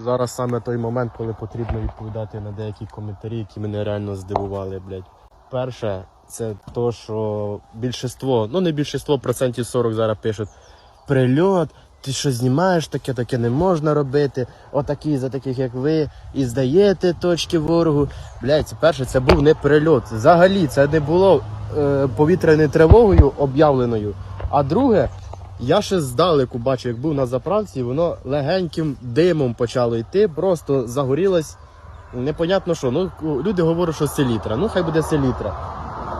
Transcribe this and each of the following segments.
зараз саме той момент, коли потрібно відповідати на деякі коментарі, які мене реально здивували, блядь. Перше, це то, що більшинство, ну не більшинство, процентів 40 зараз пишуть прильот, ти що знімаєш таке, таке не можна робити. Отакі за таких, як ви, і здаєте точки ворогу. Блядь, це перше, це був не прильот. Взагалі, це не було е, повітряною тривогою об'явленою. А друге, я ще здалеку бачу, як був на заправці, воно легеньким димом почало йти, просто загорілось. Непонятно що. Ну, люди говорять, що селітра. Ну, хай буде селітра.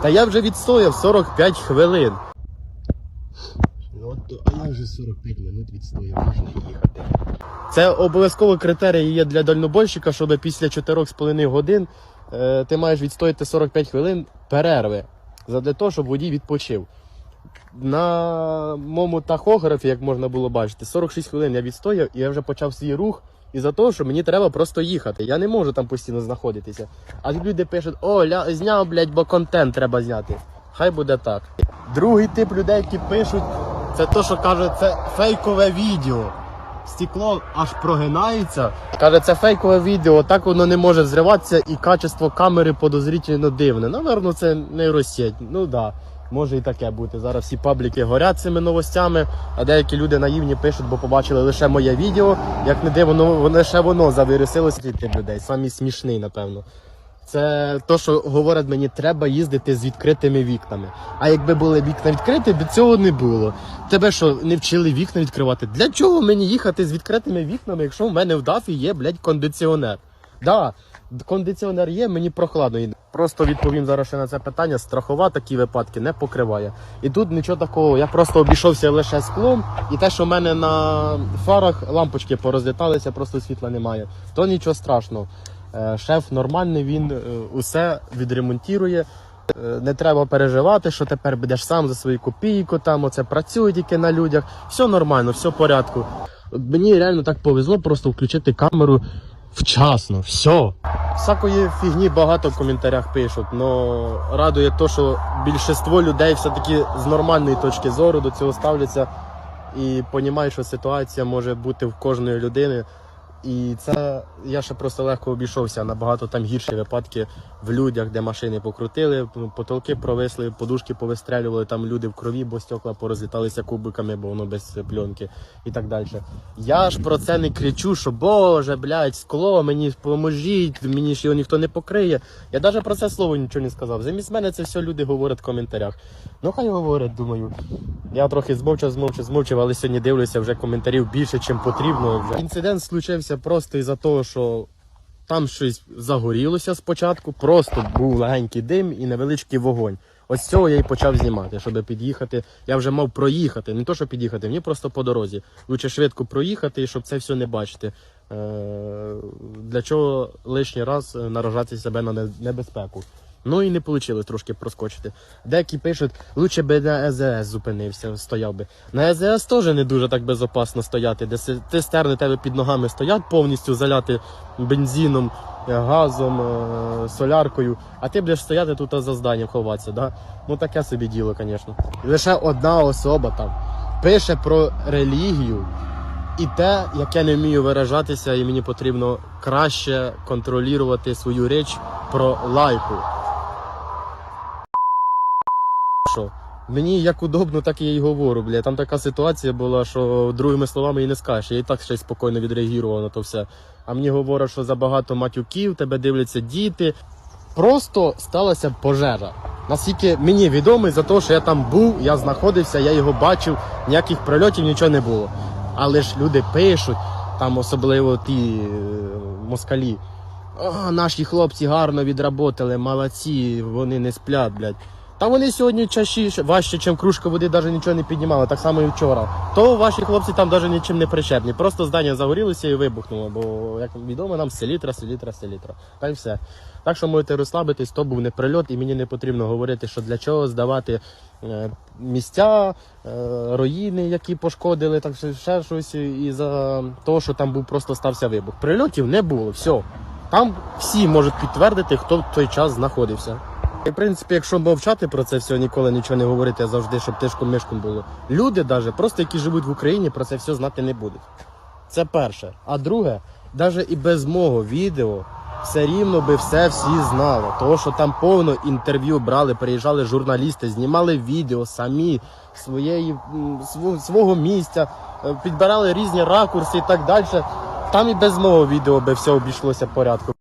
Та я вже відстояв 45 хвилин. Ну, от, а я вже 45 минут відстояв, можна їхати. Це обов'язково критерій є для дальнобойщика, щоб після 4,5 годин е, ти маєш відстояти 45 хвилин перерви. Задля того, щоб водій відпочив. На моєму тахографі, як можна було бачити, 46 хвилин я відстояв і я вже почав свій рух. І за того, що мені треба просто їхати. Я не можу там постійно знаходитися. А люди пишуть: о, ля, зняв, блядь, бо контент треба зняти. Хай буде так. Другий тип людей, які пишуть, це то, що каже, це фейкове відео. Стекло аж прогинається. Каже, це фейкове відео, так воно не може зриватися, і качество камери подозрительно дивне. Наверно, це нейросеть. Ну так. Да. Може і таке бути. Зараз всі пабліки горять цими новостями, а деякі люди наївні пишуть, бо побачили лише моє відео. Як не дивно, воно- лише воно завірусилося від людей. Самі смішний, напевно. Це то, що говорять мені, треба їздити з відкритими вікнами. А якби були вікна відкриті, б цього не було. Тебе що, не вчили вікна відкривати? Для чого мені їхати з відкритими вікнами, якщо в мене в дафі є, блядь, кондиціонер? Да, кондиціонер є, мені прохладно. Просто відповім зараз ще на це питання. Страхова такі випадки не покриває. І тут нічого такого. Я просто обійшовся лише склом, і те, що в мене на фарах лампочки порозліталися, просто світла немає. То нічого страшного. Е, Шеф нормальний, він е, усе відремонтує. Е, Не треба переживати, що тепер будеш сам за свою копійку, там оце працює тільки на людях. Все нормально, все в порядку. Мені реально так повезло просто включити камеру вчасно. Все. Всякої фігні багато в коментарях пишуть, але радує те, що більшість людей все-таки з нормальної точки зору до цього ставляться і розуміють, що ситуація може бути в кожної людини. І це я ще просто легко обійшовся. Набагато там гірші випадки в людях, де машини покрутили, потолки провисли, подушки повистрелювали, там люди в крові, бо стекла порозліталися кубиками, бо воно без пленки і так далі. Я ж про це не кричу, що Боже, блядь, скло, мені поможіть, мені ж його ніхто не покриє. Я навіть про це слово нічого не сказав. Замість мене це все люди говорять в коментарях. Ну хай говорять, думаю. Я трохи змовчав, змовчав, змовчав, але сьогодні дивлюся вже коментарів більше, ніж потрібно. Інцидент случився просто із-за того, що там щось загорілося спочатку, просто був легенький дим і невеличкий вогонь. Ось цього я і почав знімати, щоб під'їхати. Я вже мав проїхати, не то, що під'їхати, мені просто по дорозі. Лучше швидко проїхати, щоб це все не бачити. Е, Для чого лишній раз е, наражати себе на небезпеку. Ну і не вийшло трошки проскочити. Деякі пишуть, лучше би на ЕЗС зупинився, стояв би. На ЕЗС теж не дуже так безопасно стояти, де цистерни тебе під ногами стоять повністю заляти бензином, е, газом, соляркою, а ти будеш стояти тут за зданням ховатися. Да? Ну таке собі діло, звісно. Лише одна особа там пише про релігію. І те, як я не вмію виражатися, і мені потрібно краще контролювати свою річ про лайку. Що? Мені як удобно, так я й говорю. Бля. Там така ситуація була, що другими словами і не скажеш. Я і так ще й спокійно відреагував на то все. А мені говорять, що забагато матюків, тебе дивляться діти. Просто сталася пожежа. Наскільки мені відомо, за те, що я там був, я знаходився, я його бачив, ніяких прильотів, нічого не було. Але ж люди пишуть, там особливо ті е, москалі. О, наші хлопці гарно відработали, молодці, вони не сплять, блядь. Та вони сьогодні чаші важче, ніж кружка води, навіть нічого не піднімали, так само і вчора. То ваші хлопці там навіть нічим не причепні. Просто здання загорілося і вибухнуло, бо, як відомо, нам селітра, селітра, селітра. Та й все. Так що можете розслабитись, то був не прильот, і мені не потрібно говорити, що для чого здавати е, місця, е, руїни, які пошкодили, так що ще щось, і за того, що там був просто стався вибух. Прильотів не було, все. Там всі можуть підтвердити, хто в той час знаходився. І, в принципі, якщо мовчати про це все, ніколи нічого не говорити, а завжди, щоб тишком мишком було. Люди, навіть, просто які живуть в Україні, про це все знати не будуть. Це перше. А друге, навіть і без мого відео, все рівно би все всі знали. Тому що там повно інтерв'ю брали, приїжджали журналісти, знімали відео самі своєї, свого місця, е, підбирали різні ракурси і так далі. Там і без мого відео би все обійшлося порядку.